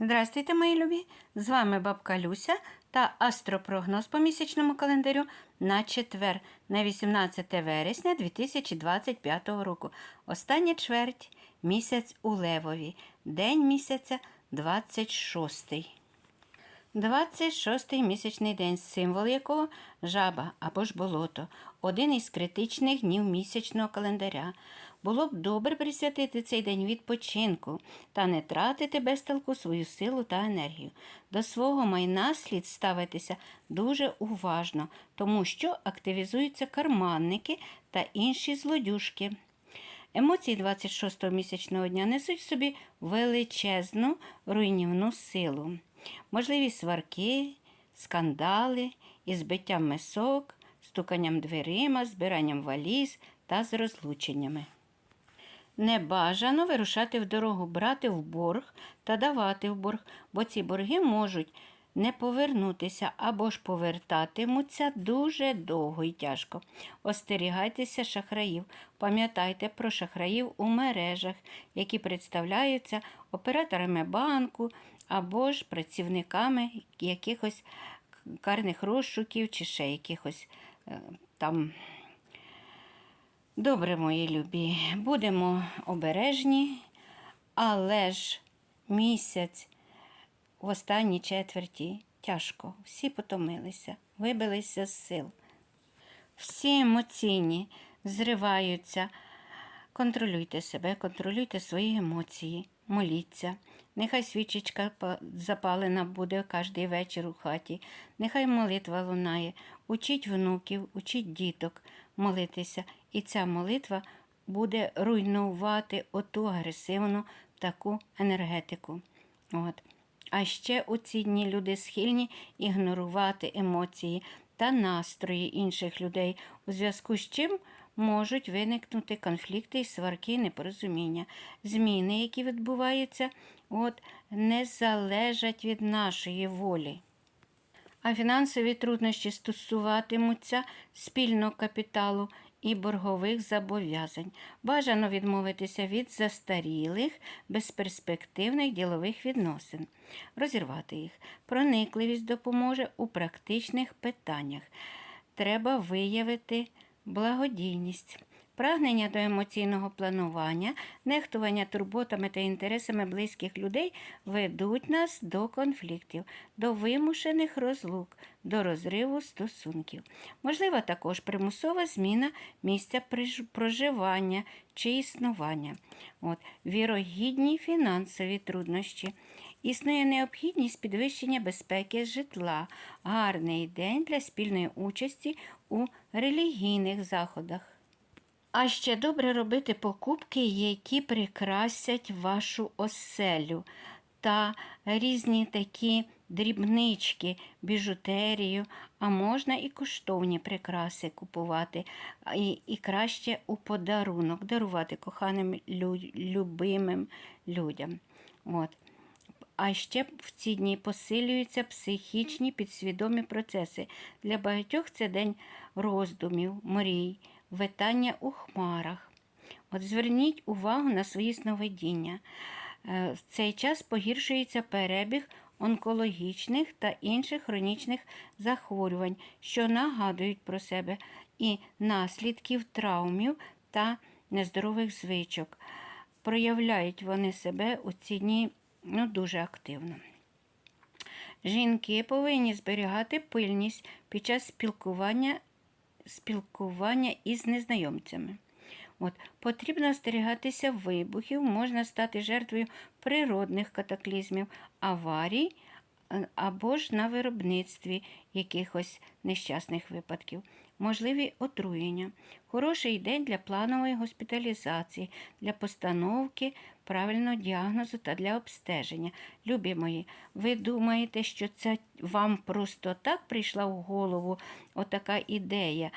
Здравствуйте, мої любі! З вами бабка Люся та астропрогноз по місячному календарю на четвер, на 18 вересня 2025 року. Остання чверть місяць у Левові, день місяця 26. 26-й місячний день, символ якого жаба або ж болото, один із критичних днів місячного календаря. Було б добре присвятити цей день відпочинку та не тратити без толку свою силу та енергію. До свого майна слід ставитися дуже уважно, тому що активізуються карманники та інші злодюжки. Емоції 26-го місячного дня несуть в собі величезну руйнівну силу. Можливі сварки, скандали із биттям мисок, стуканням дверима, збиранням валіз та з розлученнями. Не бажано вирушати в дорогу, брати в борг та давати в борг, бо ці борги можуть не повернутися або ж повертатимуться дуже довго і тяжко. Остерігайтеся шахраїв. Пам'ятайте про шахраїв у мережах, які представляються операторами банку або ж працівниками якихось карних розшуків чи ще якихось е, там. Добре, мої любі, будемо обережні, але ж місяць в останній четверті тяжко. Всі потомилися, вибилися з сил. Всі емоційні зриваються. Контролюйте себе, контролюйте свої емоції, моліться. Нехай свічечка запалена буде кожний вечір у хаті, нехай молитва лунає. Учіть внуків, учіть діток молитися. І ця молитва буде руйнувати оту агресивну таку енергетику. От. А ще у ці дні люди схильні ігнорувати емоції та настрої інших людей, у зв'язку з чим можуть виникнути конфлікти, і сварки, непорозуміння. Зміни, які відбуваються, от, не залежать від нашої волі. А фінансові труднощі стосуватимуться спільного капіталу і боргових зобов'язань. Бажано відмовитися від застарілих, безперспективних ділових відносин, розірвати їх. Проникливість допоможе у практичних питаннях. Треба виявити благодійність. Прагнення до емоційного планування, нехтування турботами та інтересами близьких людей ведуть нас до конфліктів, до вимушених розлук, до розриву стосунків. Можлива також примусова зміна місця проживання чи існування. От, вірогідні фінансові труднощі. Існує необхідність підвищення безпеки житла, гарний день для спільної участі у релігійних заходах. А ще добре робити покупки, які прикрасять вашу оселю та різні такі дрібнички, біжутерію, а можна і коштовні прикраси купувати, і, і краще у подарунок дарувати коханим лю- любимим людям. От. А ще в ці дні посилюються психічні підсвідомі процеси. Для багатьох це день роздумів, мрій, витання у хмарах. От зверніть увагу на свої сновидіння. Е, В цей час погіршується перебіг онкологічних та інших хронічних захворювань, що нагадують про себе, і наслідків травмів та нездорових звичок. Проявляють вони себе у ці дні ну, дуже активно. Жінки повинні зберігати пильність під час спілкування, спілкування із незнайомцями. От, потрібно остерігатися вибухів, можна стати жертвою природних катаклізмів, аварій або ж на виробництві якихось нещасних випадків. Можливі отруєння. Хороший день для планової госпіталізації, для постановки правильного діагнозу та для обстеження. Любі мої, ви думаєте, що це вам просто так прийшла в голову отака ідея,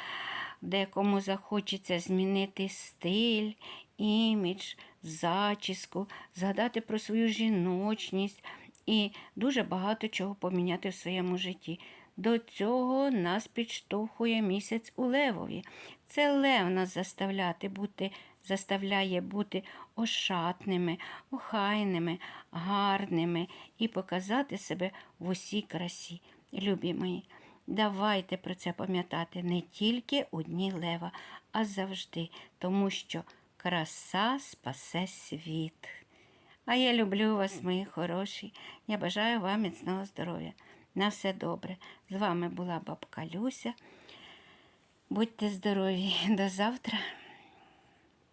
декому захочеться змінити стиль, імідж, зачіску, згадати про свою жіночність і дуже багато чого поміняти в своєму житті. До цього нас підштовхує місяць у Левові. Це Лев нас заставляти бути заставляє бути ошатними, охайними, гарними і показати себе в усій красі. Любі мої, давайте про це пам'ятати не тільки у дні лева, а завжди, тому що краса спасе світ. А я люблю вас, мої хороші. Я бажаю вам міцного здоров'я. На все добре. З вами була бабка Люся. Будьте здорові. До завтра.